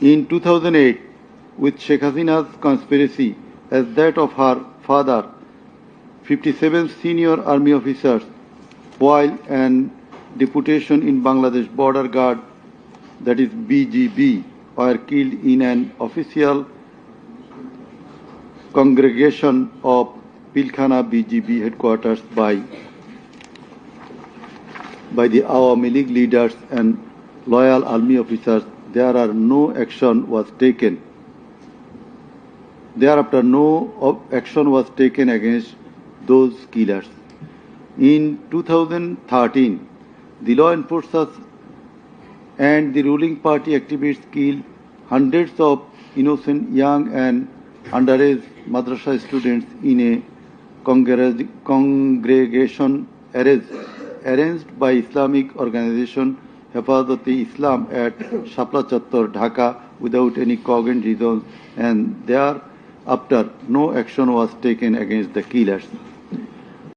in 2008 with Sheikh Hasina's conspiracy as that of her father, 57 senior army officers, while an deputation in Bangladesh Border Guard, that is BGB, were killed in an official congregation of Pilkhana BGB headquarters by by the Awami League leaders and loyal army officers, there are no action was taken. Thereafter, no action was taken against those killers. In 2013, the law enforcers and the ruling party activists killed hundreds of innocent young and underage madrasa students in a congregation arranged by Islamic organization Hafazat-e Islam at Shapla Chattor, Dhaka without any cogent reasons and thereafter no action was taken against the killers.